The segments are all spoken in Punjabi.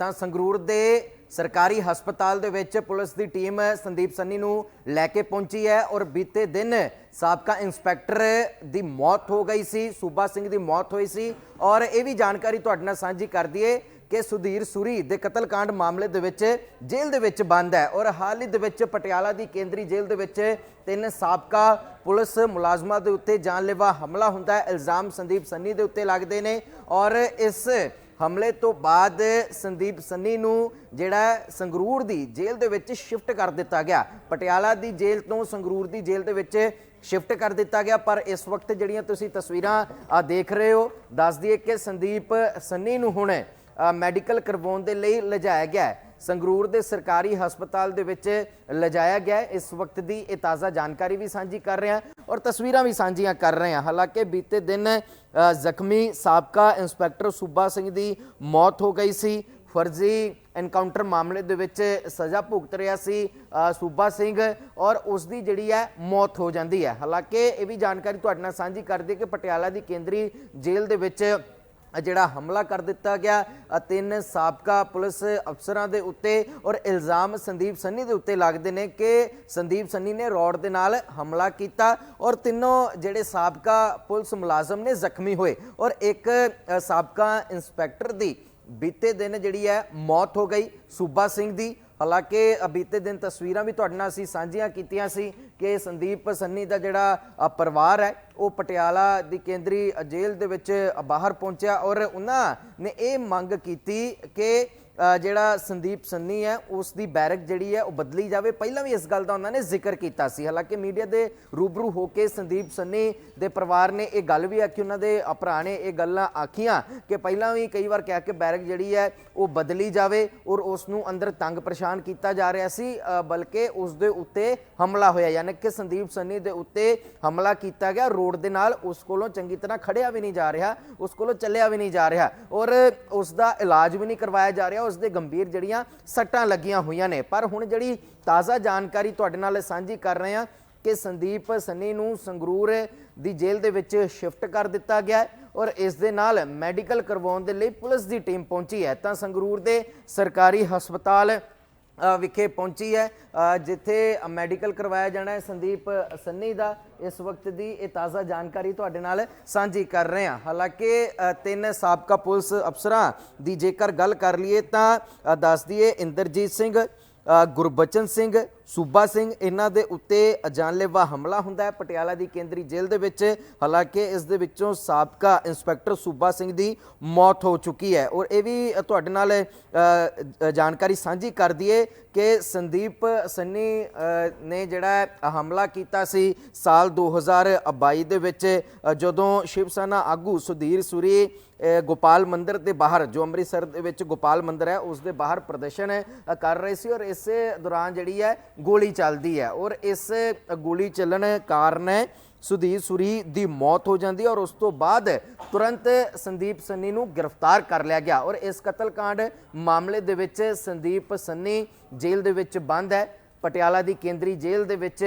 ਤਾਂ ਸੰਗਰੂਰ ਦੇ ਸਰਕਾਰੀ ਹਸਪਤਾਲ ਦੇ ਵਿੱਚ ਪੁਲਿਸ ਦੀ ਟੀਮ ਸੰਦੀਪ ਸੰਨੀ ਨੂੰ ਲੈ ਕੇ ਪਹੁੰਚੀ ਹੈ ਔਰ ਬੀਤੇ ਦਿਨ ਸਾਬਕਾ ਇੰਸਪੈਕਟਰ ਦੀ ਮੌਤ ਹੋ ਗਈ ਸੀ, ਸੂਬਾ ਸਿੰਘ ਦੀ ਮੌਤ ਹੋਈ ਸੀ ਔਰ ਇਹ ਵੀ ਜਾਣਕਾਰੀ ਤੁਹਾਡੇ ਨਾਲ ਸਾਂਝੀ ਕਰ ਦਈਏ ਕਿ ਸੁਧੀਰ ਸੁਰੀ ਦੇ ਕਤਲकांड ਮਾਮਲੇ ਦੇ ਵਿੱਚ ਜੇਲ੍ਹ ਦੇ ਵਿੱਚ ਬੰਦ ਹੈ ਔਰ ਹਾਲ ਹੀ ਦੇ ਵਿੱਚ ਪਟਿਆਲਾ ਦੀ ਕੇਂਦਰੀ ਜੇਲ੍ਹ ਦੇ ਵਿੱਚ ਤਿੰਨ ਸਾਬਕਾ ਪੁਲਿਸ ਮੁਲਾਜ਼ਮਾਂ ਦੇ ਉੱਤੇ ਜਾਨਲੇਵਾ ਹਮਲਾ ਹੁੰਦਾ ਹੈ, ਇਲਜ਼ਾਮ ਸੰਦੀਪ ਸੰਨੀ ਦੇ ਉੱਤੇ ਲੱਗਦੇ ਨੇ ਔਰ ਇਸ ਹਮਲੇ ਤੋਂ ਬਾਅਦ ਸੰਦੀਪ ਸੰਨੀ ਨੂੰ ਜਿਹੜਾ ਸੰਗਰੂਰ ਦੀ ਜੇਲ੍ਹ ਦੇ ਵਿੱਚ ਸ਼ਿਫਟ ਕਰ ਦਿੱਤਾ ਗਿਆ। ਪਟਿਆਲਾ ਦੀ ਜੇਲ੍ਹ ਤੋਂ ਸੰਗਰੂਰ ਦੀ ਜੇਲ੍ਹ ਦੇ ਵਿੱਚ ਸ਼ਿਫਟ ਕਰ ਦਿੱਤਾ ਗਿਆ, ਪਰ ਇਸ ਵਕਤ ਜਿਹੜੀਆਂ ਤੁਸੀਂ ਤਸਵੀਰਾਂ ਆ ਦੇਖ ਰਹੇ ਹੋ, ਦੱਸ ਦਈਏ ਕਿ ਸੰਦੀਪ ਸੰਨੀ ਨੂੰ ਹੁਣ ਮੈਡੀਕਲ ਕਰਵਾਉਣ ਦੇ ਲਈ ਲਿਜਾਇਆ ਗਿਆ ਹੈ। ਸੰਗਰੂਰ ਦੇ ਸਰਕਾਰੀ ਹਸਪਤਾਲ ਦੇ ਵਿੱਚ ਲਿਜਾਇਆ ਗਿਆ ਇਸ ਵਕਤ ਦੀ ਇਹ ਤਾਜ਼ਾ ਜਾਣਕਾਰੀ ਵੀ ਸਾਂਝੀ ਕਰ ਰਹੇ ਹਾਂ ਔਰ ਤਸਵੀਰਾਂ ਵੀ ਸਾਂਝੀਆਂ ਕਰ ਰਹੇ ਹਾਂ। ਹਾਲਾਂਕਿ ਬੀਤੇ ਦਿਨ ਜ਼ਖਮੀ ਸਾਬਕਾ ਇੰਸਪੈਕਟਰ ਸੂਬਾ ਸਿੰਘ ਦੀ ਮੌਤ ਹੋ ਗਈ ਸੀ। ਫਰਜ਼ੀ ਐਨਕਾਊਂਟਰ ਮਾਮਲੇ ਦੇ ਵਿੱਚ ਸਜ਼ਾ ਭੁਗਤ ਰਿਹਾ ਸੀ ਸੂਬਾ ਸਿੰਘ ਔਰ ਉਸ ਦੀ ਜਿਹੜੀ ਹੈ ਮੌਤ ਹੋ ਜਾਂਦੀ ਹੈ। ਹਾਲਾਂਕਿ ਇਹ ਵੀ ਜਾਣਕਾਰੀ ਤੁਹਾਡੇ ਨਾਲ ਸਾਂਝੀ ਕਰ ਦਈਏ ਕਿ ਪਟਿਆਲਾ ਦੀ ਕੇਂਦਰੀ ਜੇਲ੍ਹ ਦੇ ਵਿੱਚ ਜਿਹੜਾ ਹਮਲਾ ਕਰ ਦਿੱਤਾ ਗਿਆ ਤਿੰਨ ਸਾਬਕਾ ਪੁਲਿਸ ਅਫਸਰਾਂ ਦੇ ਉੱਤੇ ਔਰ ਇਲਜ਼ਾਮ ਸੰਦੀਪ ਸੰਨੀ ਦੇ ਉੱਤੇ ਲੱਗਦੇ ਨੇ ਕਿ ਸੰਦੀਪ ਸੰਨੀ ਨੇ ਰੋਡ ਦੇ ਨਾਲ ਹਮਲਾ ਕੀਤਾ ਔਰ ਤਿੰਨੋਂ ਜਿਹੜੇ ਸਾਬਕਾ ਪੁਲਿਸ ਮੁਲਾਜ਼ਮ ਨੇ ਜ਼ਖਮੀ ਹੋਏ ਔਰ ਇੱਕ ਸਾਬਕਾ ਇੰਸਪੈਕਟਰ ਦੀ ਬੀਤੇ ਦਿਨ ਜਿਹੜੀ ਹੈ ਮੌਤ ਹੋ ਗਈ, ਸੂਬਾ ਸਿੰਘ ਦੀ। ਹਾਲਾਂਕਿ ਬੀਤੇ ਦਿਨ ਤਸਵੀਰਾਂ ਵੀ ਤੁਹਾਡੇ ਨਾਲ ਅਸੀਂ ਸਾਂਝੀਆਂ ਕੀਤੀਆਂ ਸੀ। ਕਿ ਸੰਦੀਪ ਸੰਨੀ ਦਾ ਜਿਹੜਾ ਪਰਿਵਾਰ ਹੈ, ਉਹ ਪਟਿਆਲਾ ਦੀ ਕੇਂਦਰੀ ਜੇਲ੍ਹ ਦੇ ਵਿੱਚ ਬਾਹਰ ਪਹੁੰਚਿਆ ਔਰ ਉਹਨਾਂ ਨੇ ਇਹ ਮੰਗ ਕੀਤੀ ਕਿ ਜਿਹੜਾ ਸੰਦੀਪ ਸੰਨੀ ਹੈ ਉਸ ਦੀ ਬੈਰਕ ਜਿਹੜੀ ਹੈ, ਉਹ ਬਦਲੀ ਜਾਵੇ। ਪਹਿਲਾਂ ਵੀ ਇਸ ਗੱਲ ਦਾ ਉਹਨਾਂ ਨੇ ਜ਼ਿਕਰ ਕੀਤਾ ਸੀ। ਹਾਲਾਂਕਿ ਮੀਡੀਆ ਦੇ ਰੂਬਰੂ ਹੋ ਕੇ ਸੰਦੀਪ ਸੰਨੀ ਦੇ ਪਰਿਵਾਰ ਨੇ ਇਹ ਗੱਲ ਵੀ ਆਖੀ, ਉਹਨਾਂ ਦੇ ਭਰਾ ਨੇ ਇਹ ਗੱਲਾਂ ਆਖੀਆਂ ਕਿ ਪਹਿਲਾਂ ਵੀ ਕਈ ਵਾਰ ਕਿਹਾ ਕਿ ਬੈਰਕ ਜਿਹੜੀ ਹੈ, ਉਹ ਬਦਲੀ ਜਾਵੇ ਔਰ ਉਸ ਨੂੰ ਅੰਦਰ ਤੰਗ ਪਰੇਸ਼ਾਨ ਕੀਤਾ ਜਾ ਰਿਹਾ ਸੀ ਬਲਕਿ ਉਸ ਦੇ ਉੱਤੇ ਹਮਲਾ ਹੋਇਆ। ਯਾਨੀ ਕਿ ਸੰਦੀਪ ਸੰਨੀ ਦੇ ਉੱਤੇ ਹਮਲਾ ਕੀਤਾ ਗਿਆ। ਰੋਡ ਦੇ ਨਾਲ ਉਸ ਕੋਲੋਂ ਚੰਗੀ ਤਰ੍ਹਾਂ ਖੜਿਆ ਵੀ ਨਹੀਂ ਜਾ ਰਿਹਾ, ਉਸ ਕੋਲੋਂ ਚੱਲਿਆ ਵੀ ਨਹੀਂ ਜਾ ਰਿਹਾ ਔਰ ਉਸ ਦਾ ਇਲਾਜ ਵੀ ਨਹੀਂ ਕਰਵਾਇਆ ਜਾ ਰਿਹਾ ਉਸ ਦੇ ਗੰਭੀਰ ਜਿਹੜੀਆਂ ਸੱਟਾਂ ਲੱਗੀਆਂ ਹੋਈਆਂ ਨੇ। ਪਰ ਹੁਣ ਜਿਹੜੀ ਤਾਜ਼ਾ ਜਾਣਕਾਰੀ ਤੁਹਾਡੇ ਨਾਲ ਸਾਂਝੀ ਕਰ ਰਹੇ ਹਾਂ ਕਿ ਸੰਦੀਪ ਸੰਨੀ ਨੂੰ ਸੰਗਰੂਰ ਦੀ ਜੇਲ੍ਹ ਦੇ ਵਿੱਚ ਸ਼ਿਫਟ ਕਰ ਦਿੱਤਾ ਗਿਆ ਹੈ ਔਰ ਇਸ ਦੇ ਨਾਲ ਮੈਡੀਕਲ ਕਰਵਾਉਣ ਦੇ ਲਈ ਪੁਲਿਸ ਦੀ ਟੀਮ ਪਹੁੰਚੀ ਹੈ। ਤਾਂ ਸੰਗਰੂਰ ਦੇ ਸਰਕਾਰੀ ਹਸਪਤਾਲ ਵਿਖੇ ਪਹੁੰਚੀ ਹੈ। ਜਿੱਥੇ ਮੈਡੀਕਲ ਕਰਵਾਇਆ ਜਾਣਾ ਹੈ ਸੰਦੀਪ ਸੰਨੀ ਦਾ। ਇਸ ਵਕਤ ਦੀ ਇਹ ਤਾਜ਼ਾ ਜਾਣਕਾਰੀ ਤੁਹਾਡੇ ਨਾਲ ਸਾਂਝੀ ਕਰ ਰਹੇ ਹਾਂ। ਹਾਲਾਂਕਿ ਤਿੰਨ ਸਾਬਕਾ ਪੁਲਿਸ ਅਫਸਰਾਂ ਦੀ ਜੇਕਰ ਗੱਲ ਕਰ ਲਈਏ ਤਾਂ ਅ, ਦੱਸ ਦਈਏ ਇੰਦਰਜੀਤ ਸਿੰਘ ਗੁਰਬਚਨ ਸਿੰਘ, ਸੂਬਾ ਸਿੰਘ, ਇਹਨਾਂ ਦੇ ਉੱਤੇ ਜਾਨਲੇਵਾ ਹਮਲਾ ਹੁੰਦਾ ਹੈ। ਪਟਿਆਲਾ ਦੀ ਕੇਂਦਰੀ ਜੇਲ੍ਹ ਦੇ ਵਿੱਚ, ਹਾਲਾਂਕਿ ਇਸ ਦੇ ਵਿੱਚੋਂ ਸਾਬਕਾ ਇੰਸਪੈਕਟਰ ਸੂਬਾ ਸਿੰਘ ਦੀ ਮੌਤ ਹੋ ਚੁੱਕੀ ਹੈ। ਔਰ ਇਹ ਵੀ ਤੁਹਾਡੇ ਨਾਲ ਜਾਣਕਾਰੀ ਸਾਂਝੀ ਕਰ ਦਈਏ ਕਿ ਸੰਦੀਪ ਸੰਨੀ ਨੇ ਜਿਹੜਾ ਹਮਲਾ ਕੀਤਾ ਸੀ ਸਾਲ 2022 ਦੇ ਵਿੱਚ ਜਦੋਂ ਸ਼ਿਵ ਸੈਨਾ ਆਗੂ ਸੁਧੀਰ ਸੂਰੀ ਗੋਪਾਲ ਮੰਦਿਰ ਦੇ ਬਾਹਰ, ਜੋ ਅੰਮ੍ਰਿਤਸਰ ਦੇ ਵਿੱਚ ਗੋਪਾਲ ਮੰਦਿਰ ਹੈ, ਉਸ ਦੇ ਬਾਹਰ ਪ੍ਰਦਰਸ਼ਨ ਕਰ ਰਹੇ ਸੀ। ਔਰ ਇਸ ਦੌਰਾਨ ਜਿਹੜੀ ਹੈ ਗੋਲੀ ਚੱਲਦੀ ਹੈ ਔਰ ਇਸ ਗੋਲੀ ਚੱਲਣ ਕਾਰਨ ਸੁਧੀਰ ਸੁਰੀ ਦੀ ਮੌਤ ਹੋ ਜਾਂਦੀ ਹੈ ਔਰ ਉਸ ਤੋਂ ਬਾਅਦ ਤੁਰੰਤ ਸੰਦੀਪ ਸੰਨੀ ਨੂੰ ਗ੍ਰਿਫਤਾਰ ਕਰ ਲਿਆ ਗਿਆ ਔਰ ਇਸ ਕਤਲकांड ਮਾਮਲੇ ਦੇ ਵਿੱਚ ਸੰਦੀਪ ਸੰਨੀ ਜੇਲ੍ਹ ਦੇ ਵਿੱਚ ਬੰਦ ਹੈ, ਪਟਿਆਲਾ ਦੀ ਕੇਂਦਰੀ ਜੇਲ੍ਹ ਦੇ ਵਿੱਚ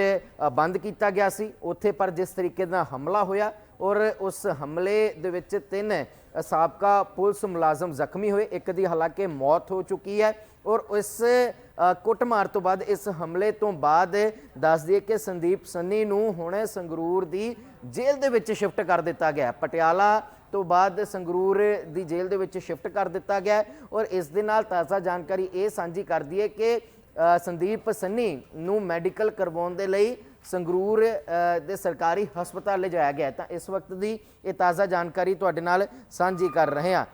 ਬੰਦ ਕੀਤਾ ਗਿਆ ਸੀ, ਉੱਥੇ ਪਰ ਜਿਸ ਤਰੀਕੇ ਨਾਲ ਹਮਲਾ ਹੋਇਆ ਔਰ ਉਸ ਹਮਲੇ ਦੇ ਵਿੱਚ ਤਿੰਨ ਸਾਬਕਾ ਪੁਲਿਸ ਮੁਲਾਜ਼ਮ ਜ਼ਖਮੀ ਹੋਏ, ਇੱਕ ਦੀ ਹਾਲਾਂਕਿ ਮੌਤ ਹੋ ਚੁੱਕੀ ਹੈ ਔਰ ਇਸ ਕੁੱਟਮਾਰ ਤੋਂ ਬਾਅਦ ਇਸ ਹਮਲੇ ਤੋਂ ਬਾਅਦ ਦੱਸ ਦਈਏ ਕਿ ਸੰਦੀਪ ਸੰਨੀ ਨੂੰ ਹੁਣ ਸੰਗਰੂਰ ਦੀ ਜੇਲ੍ਹ ਦੇ ਵਿੱਚ ਸ਼ਿਫਟ ਕਰ ਦਿੱਤਾ ਗਿਆ ਪਟਿਆਲਾ ਤੋਂ ਬਾਅਦ ਸੰਗਰੂਰ ਦੀ ਜੇਲ੍ਹ ਦੇ ਵਿੱਚ ਸ਼ਿਫਟ ਕਰ ਦਿੱਤਾ ਗਿਆ ਔਰ ਇਸ ਦੇ ਨਾਲ ਤਾਜ਼ਾ ਜਾਣਕਾਰੀ ਇਹ ਸਾਂਝੀ ਕਰਦੀ ਹੈ ਕਿ ਸੰਦੀਪ ਸੰਨੀ ਨੂੰ ਮੈਡੀਕਲ ਕਰਵਾਉਣ ਦੇ ਲਈ ਸੰਗਰੂਰ ਦੇ ਸਰਕਾਰੀ ਹਸਪਤਾਲ ਲਿਜਾਇਆ ਗਿਆ ਤਾਂ ਇਸ ਵਕਤ ਦੀ ਇਹ ਤਾਜ਼ਾ ਜਾਣਕਾਰੀ ਤੁਹਾਡੇ ਨਾਲ ਸਾਂਝੀ ਕਰ ਰਹੇ ਹਾਂ।